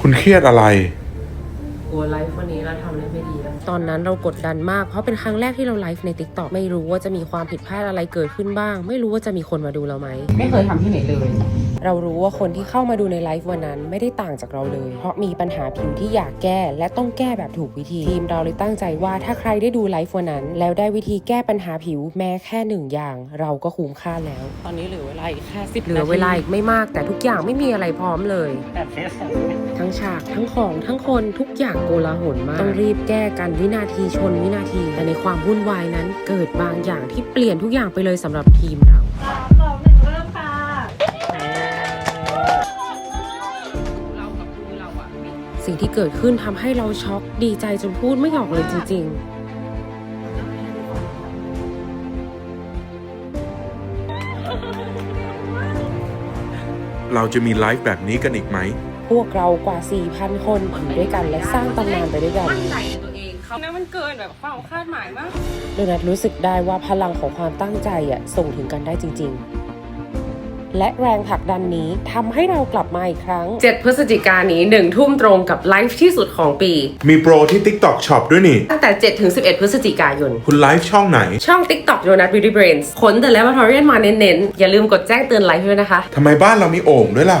คุณเครียดอะไร กลัวไลฟ์วันนี้เราทำอะไรไม่ดีแล้ว ตอนนั้นเรากดดันมากเพราะเป็นครั้งแรกที่เราไลฟ์ใน t ิ k t o k ไม่รู้ว่าจะมีความผิดพลาดอะไรเกิดขึ้นบ้าง ไม่รู้ว่าจะมีคนมาดูเราไหม ไม่เคยทำที่ไหนเลย เรารู้ว่าคนที่เข้ามาดูในไลฟ์วันนั้นไม่ได้ต่างจากเราเลย เพราะมีปัญหาผิวที่อยากแก้ และต้องแก้แบบถูกวิธี ทีมเราเลยตั้งใจว่าถ้าใครได้ดูไลฟ์วันนั้น แล้วได้วิธีแก้ปัญหาผิวแม้แค่หนึ่งอย่าง เราก็คุ้มค่าแล้ว ตอนนี้เหลือเวลาอีกแค่สิบเหลือเวลาอีกไม่มากแต่ทุกอย่างไม่มีอะไรพร้อมเลย แบบเฟสทั้งฉากทั้งของทั้งคนทุกอย่างโกลาหลมาก ต้องรีบแก้กันวินาทีชนวินาที แต่ในความวุ่นวายนั้นเกิดบางอย่างที่เปลี่ยนทุกอย่างไปเลยสำหรับทีมเราสามสองหนึ่งเริ่มค่ะสิ่งที่เกิดขึ้นทำให้เราช็อกดีใจจนพูดไม่ออกเลยจริงเราจะมีไลฟ์แบบนี้กันอีกไหมๆ พวกเรากว่า 4,000 คนอยู่ด้วยกันและสร้างตำนานไปด้วยกัน มั่นใจในตัวเองเขานะมันเกินแบบความคาดหมายมาก โดนัทรู้สึกได้ว่าพลังของความตั้งใจอะส่งถึงกันได้จริง ๆ และแรงผลักดันนี้ทำให้เรากลับมาอีกครั้ง 7 พฤศจิกายนนี้ 1 ทุ่มตรงกับไลฟ์ที่สุดของปี มีโปรที่ TikTok Shop ด้วยนี่ ตั้งแต่ 7 ถึง 11 พฤศจิกายน คุณไลฟ์ช่องไหนช่อง TikTok Donut Beauty Brains ขนแต่ Laboratorian มาเน้นๆ อย่าลืมกดแจ้งเตือนไลฟ์ด้วยนะคะ ทำไมบ้านเรามีโอ่งด้วยล่ะ